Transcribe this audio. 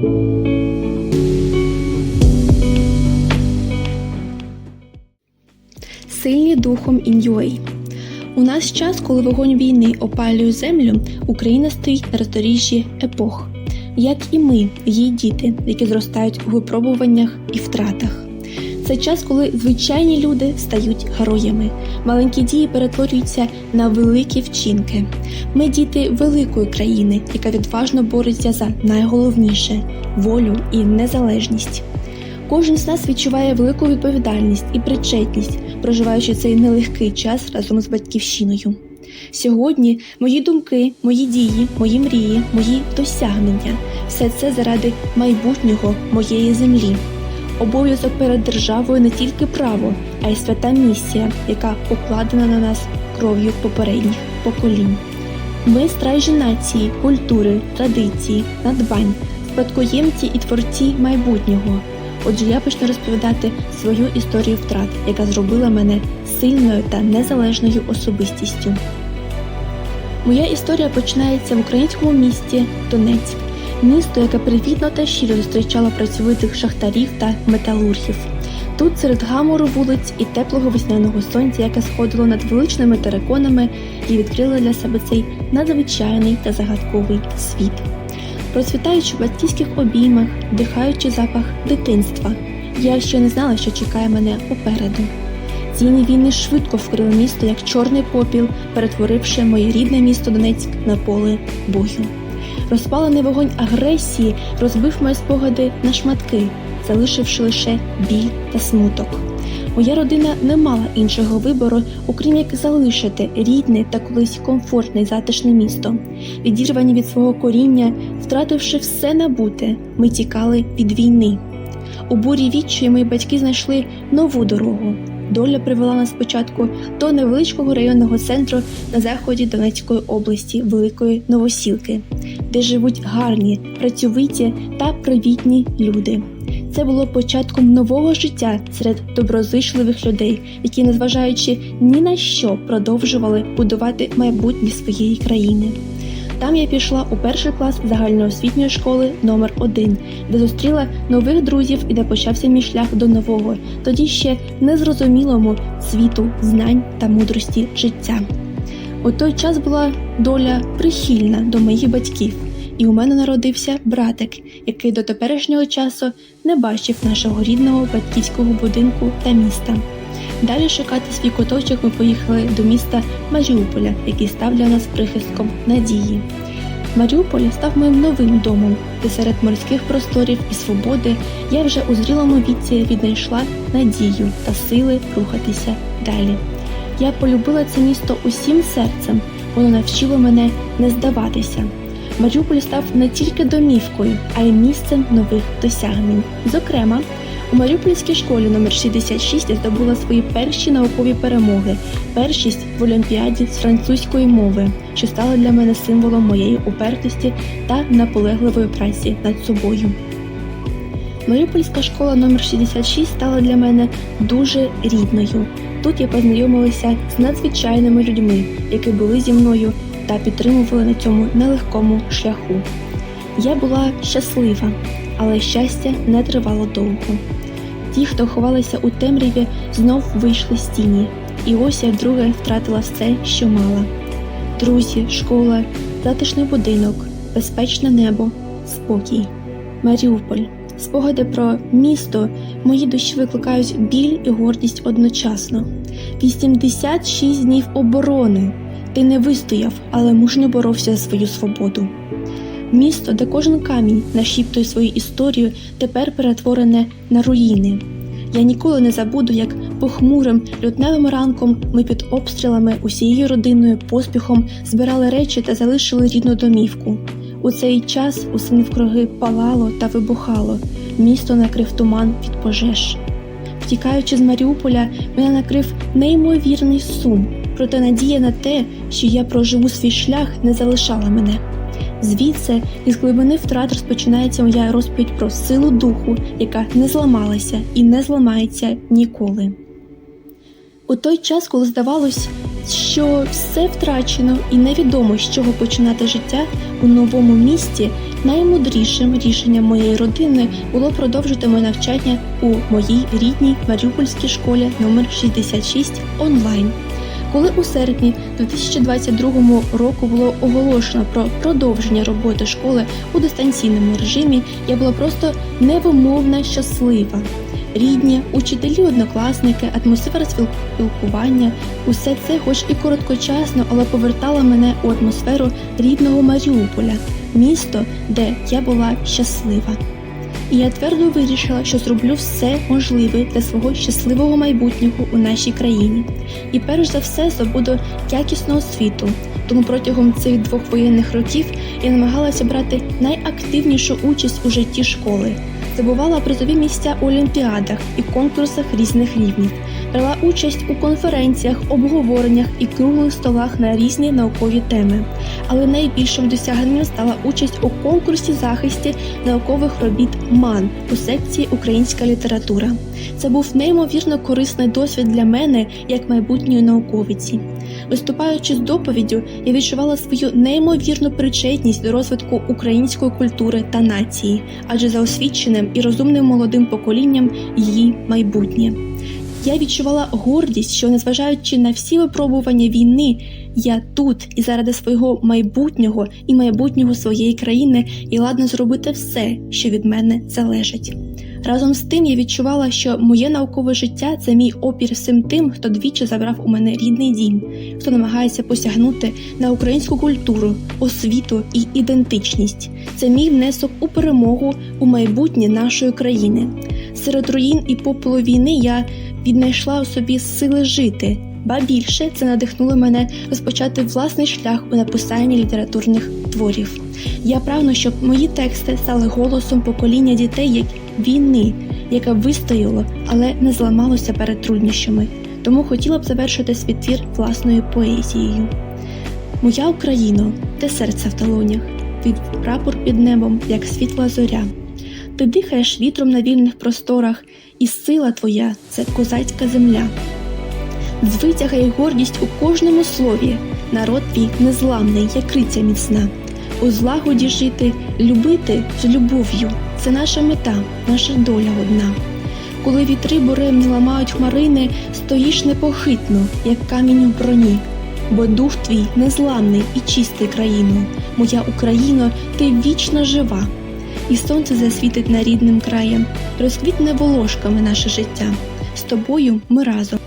Сильні духом ін'юей. У нас час, коли вогонь війни опалює землю, Україна стоїть на роздоріжжі епох, як і ми, її діти, які зростають у випробуваннях і втратах. Це час, коли звичайні люди стають героями, маленькі дії перетворюються на великі вчинки. Ми діти великої країни, яка відважно бореться за найголовніше волю і незалежність. Кожен з нас відчуває велику відповідальність і причетність, проживаючи цей нелегкий час разом з батьківщиною. Сьогодні мої думки, мої дії, мої мрії, мої досягнення все це заради майбутнього моєї землі. Обов'язок перед державою не тільки право, а й свята місія, яка покладена на нас кров'ю попередніх поколінь. Ми стражі нації, культури, традиції, надбань, спадкоємці і творці майбутнього. Отже, я почну розповідати свою історію втрат, яка зробила мене сильною та незалежною особистістю. Моя історія починається в українському місті Донецьк, місто, яке привітно та щиро зустрічало працьовитих шахтарів та металургів. Тут серед гамору вулиць і теплого весняного сонця, яке сходило над величними териконами, і відкрило для себе цей надзвичайний та загадковий світ. Процвітаючи в батьківських обіймах, вдихаючи запах дитинства, я ще не знала, що чекає мене попереду. Ціні війни швидко вкрили місто як чорний попіл, перетворивши моє рідне місто Донецьк на поле бою. Розпалений вогонь агресії розбив мої спогади на шматки, залишивши лише біль та смуток. Моя родина не мала іншого вибору, окрім як залишити рідне та колись комфортне і затишне місто. Відірвані від свого коріння, втративши все набуте, ми тікали від війни. У бурі відчаю мої батьки знайшли нову дорогу. Доля привела нас спочатку до невеличкого районного центру на заході Донецької області Великої Новосілки, де живуть гарні, працьовиті та привітні люди. Це було початком нового життя серед доброзичливих людей, які, незважаючи ні на що, продовжували будувати майбутнє своєї країни. Там я пішла у перший клас загальноосвітньої школи номер 1 де зустріла нових друзів і де почався мій шлях до нового, тоді ще незрозумілому світу знань та мудрості життя. У той час була доля прихильна до моїх батьків, і у мене народився братик, який до теперішнього часу не бачив нашого рідного батьківського будинку та міста. Далі шукати свій куточок ми поїхали до міста Маріуполя, який став для нас прихистком надії. Маріуполь став моїм новим домом, де серед морських просторів і свободи я вже у зрілому віці віднайшла надію та сили рухатися далі. Я полюбила це місто усім серцем, воно навчило мене не здаватися. Маріуполь став не тільки домівкою, а й місцем нових досягнень. Зокрема, у Маріупольській школі номер 66 я здобула свої перші наукові перемоги, першість в олімпіаді з французької мови, що стала для мене символом моєї упертості та наполегливої праці над собою. Маріупольська школа номер 66 стала для мене дуже рідною. Тут я познайомилася з надзвичайними людьми, які були зі мною та підтримували на цьому нелегкому шляху. Я була щаслива, але щастя не тривало довго. Ті, хто ховалися у темряві, знов вийшли з тіні, і ось я вдруге втратила все, що мала: друзі, школа, затишний будинок, безпечне небо, спокій, Маріуполь. Спогади про місто в моїй душі викликають біль і гордість одночасно. 86 днів оборони. Ти не вистояв, але мужньо боровся за свою свободу. Місто, де кожен камінь нашіптує свою історію, тепер перетворене на руїни. Я ніколи не забуду, як похмурим лютневим ранком ми під обстрілами усією родиною поспіхом збирали речі та залишили рідну домівку. У цей час усе навкруги палало та вибухало. Місто накрив туман від пожеж. Втікаючи з Маріуполя, мене накрив неймовірний сум, проте надія на те, що я проживу свій шлях, не залишала мене. Звідси, із глибини втрат розпочинається моя розповідь про силу духу, яка не зламалася і не зламається ніколи. У той час, коли здавалось, що все втрачено і невідомо, з чого починати життя у новому місті, наймудрішим рішенням моєї родини було продовжити моє навчання у моїй рідній Маріупольській школі номер 66 онлайн. Коли у серпні 2022 року було оголошено про продовження роботи школи у дистанційному режимі, я була просто невимовно щаслива. Рідні, учителі, однокласники, атмосфера спілкування усе це, хоч і короткочасно, але повертало мене у атмосферу рідного Маріуполя, місто, де я була щаслива. І я твердо вирішила, що зроблю все можливе для свого щасливого майбутнього у нашій країні. І перш за все здобуду якісну освіту. Тому протягом цих двох воєнних років я намагалася брати найактивнішу участь у житті школи. Здобувала призові місця у олімпіадах і конкурсах різних рівнів, брала участь у конференціях, обговореннях і круглих столах на різні наукові теми. Але найбільшим досягненням стала участь у конкурсі захисті наукових робіт МАН у секції Українська література. Це був неймовірно корисний досвід для мене як майбутньої науковиці. Виступаючи з доповіддю, я відчувала свою неймовірну причетність до розвитку української культури та нації, адже за освіченим і розумним молодим поколінням її майбутнє. Я відчувала гордість, що, незважаючи на всі випробування війни, я тут і заради свого майбутнього і майбутнього своєї країни і ладна зробити все, що від мене залежить. Разом з тим я відчувала, що моє наукове життя це мій опір всім тим, хто двічі забрав у мене рідний дім, хто намагається посягнути на українську культуру, освіту і ідентичність. Це мій внесок у перемогу у майбутнє нашої країни. Серед руїн і попелу війни я віднайшла у собі сили жити. Ба більше це надихнуло мене розпочати власний шлях у написанні літературних творів. Я прагну, щоб мої тексти стали голосом покоління дітей як війни, яке вистояло, але не зламалося перед труднощами. Тому хотіла б завершити свій твір власною поезією. Моя Україно, ти серце в талонях, твій прапор під небом, як світла зоря. Ти дихаєш вітром на вільних просторах, і сила твоя це козацька земля. Звитяга й гордість у кожному слові, народ твій незламний, як криця міцна. У злагоді жити, любити з любов'ю це наша мета, наша доля одна. Коли вітри буремні ламають хмарини, стоїш непохитно, як камінь у броні, бо дух твій незламний і чистий країною. Моя Україно, ти вічно жива, і сонце засвітить на рідним краєм, розквітне волошками наше життя. З тобою ми разом.